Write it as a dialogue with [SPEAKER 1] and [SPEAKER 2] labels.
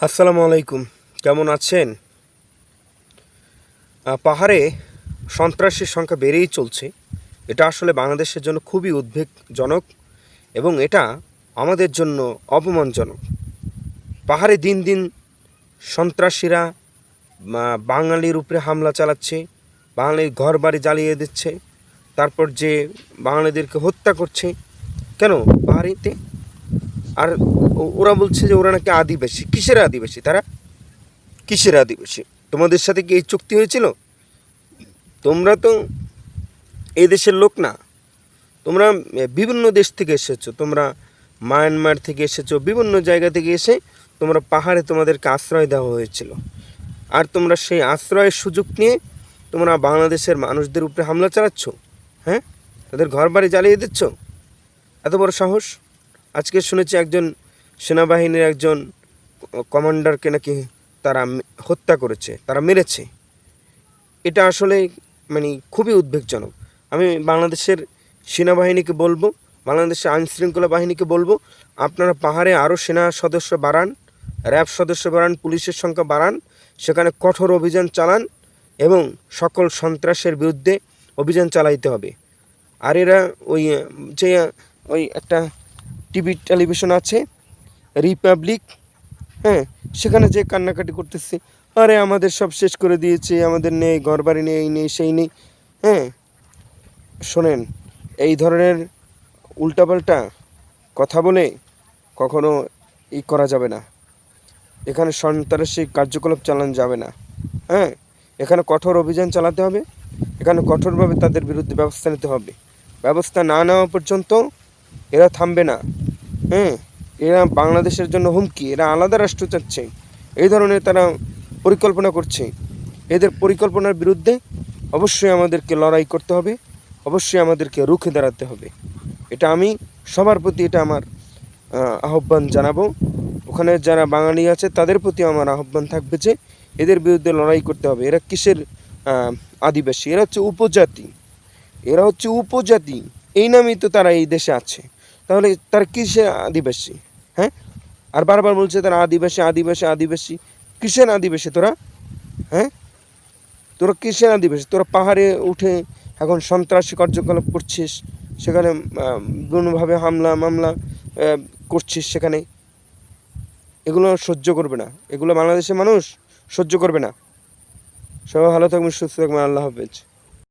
[SPEAKER 1] আসসালামু আলাইকুম। কেমন আছেন? পাহাড়ে সন্ত্রাসীর সংখ্যা বেড়েই চলছে। এটা আসলে বাংলাদেশের জন্য খুবই উদ্বেগজনক এবং এটা আমাদের জন্য অপমানজনক। পাহাড়ে দিন দিন সন্ত্রাসীরা বাঙালির উপরে হামলা চালাচ্ছে, বাঙালির ঘর বাড়ি জ্বালিয়ে দিচ্ছে, তারপর যে বাঙালিদেরকে হত্যা করছে। কেন? পাহাড়িতে আর ওরা বলছে যে ওরা নাকি আদিবাসী। কিসের আদিবাসী তারা? কিসের আদিবাসী? তোমাদের সাথে কি এই চুক্তি হয়েছিল? তোমরা তো এই দেশের লোক না। তোমরা বিভিন্ন দেশ থেকে এসেছ। তোমরা মায়ানমার থেকে এসেছ। বিভিন্ন জায়গা থেকে এসে তোমরা পাহাড়ে তোমাদেরকে আশ্রয় দেওয়া হয়েছিল। আর তোমরা সেই আশ্রয়ের সুযোগ নিয়ে তোমরা বাংলাদেশের মানুষদের উপরে হামলা চালাচ্ছ। হ্যাঁ? তাদের ঘর বাড়ি জ্বালিয়ে দিচ্ছ? এত বড় সাহস? আজকে শুনেছি একজন সেনাবাহিনীর একজন কমান্ডারকে নাকি তারা হত্যা করেছে, তারা মেরেছে। এটা আসলে মানে খুবই উদ্বেগজনক। আমি বাংলাদেশের সেনাবাহিনীকে বলব, বাংলাদেশের আইন শৃঙ্খলা বাহিনীকে বলব, আপনারা পাহাড়ে আরও সেনা সদস্য বাড়ান, র্যাব সদস্য বাড়ান, পুলিশের সংখ্যা বাড়ান, সেখানে কঠোর অভিযান চালান এবং সকল সন্ত্রাসের বিরুদ্ধে অভিযান চালাইতে হবে। আর এরা ওই যে ওই একটা টিভি টেলিভিশন আছে, রিপাবলিক হ্যাঁ সেখানে যে কান্নাকাটি করতেছে, আরে আমাদের সব শেষ করে দিয়েছে, আমাদের নেই ঘর বাড়ি নেই, এই নেই, সেই নেই হ্যাঁ। শোনেন, এই ধরনের উল্টাপাল্টা কথা বলে কখনো ই করা যাবে না। এখানে সন্ত্রাসী কার্যকলাপ চালানো যাবে না হ্যাঁ। এখানে কঠোর অভিযান চালাতে হবে, এখানে কঠোরভাবে তাদের বিরুদ্ধে ব্যবস্থা নিতে হবে। ব্যবস্থা না নেওয়া পর্যন্ত এরা থামবে না। হ্যাঁ এরা বাংলাদেশের জন্য হুমকি, এরা আলাদা রাষ্ট্র চাচ্ছে। এই ধরনের তারা পরিকল্পনা করছে। এদের পরিকল্পনার বিরুদ্ধে অবশ্যই আমাদেরকে লড়াই করতে হবে, অবশ্যই আমাদেরকে রুখে দাঁড়াতে হবে। এটা আমি সবার প্রতি এটা আমার আহ্বান জানাব। ওখানে যারা বাঙালি আছে, তাদের প্রতি আমার আহ্বান থাকবে যে এদের বিরুদ্ধে লড়াই করতে হবে। এরা কিসের আদিবাসী? এরা হচ্ছে উপজাতি। এরা হচ্ছে উপজাতি। এই নামেই তো তারা এই দেশে আছে। তাহলে তারা কিসের আদিবাসী? হ্যাঁ? আর বারবার বলছে তারা আদিবাসী আদিবাসী আদিবাসী। কিসের আদিবাসী তোরা? হ্যাঁ? তোরা কিসের আদিবাসী? তোরা পাহাড়ে উঠে এখন সন্ত্রাসী কার্যকলাপ করছিস, সেখানে বিভিন্নভাবে হামলা, মামলা করছিস সেখানে। এগুলো সহ্য করবে না। এগুলো বাংলাদেশের মানুষ সহ্য করবে না। সবাই ভালো থাকবেন, সুস্থ থাকবেন, আল্লাহ হাফেজ।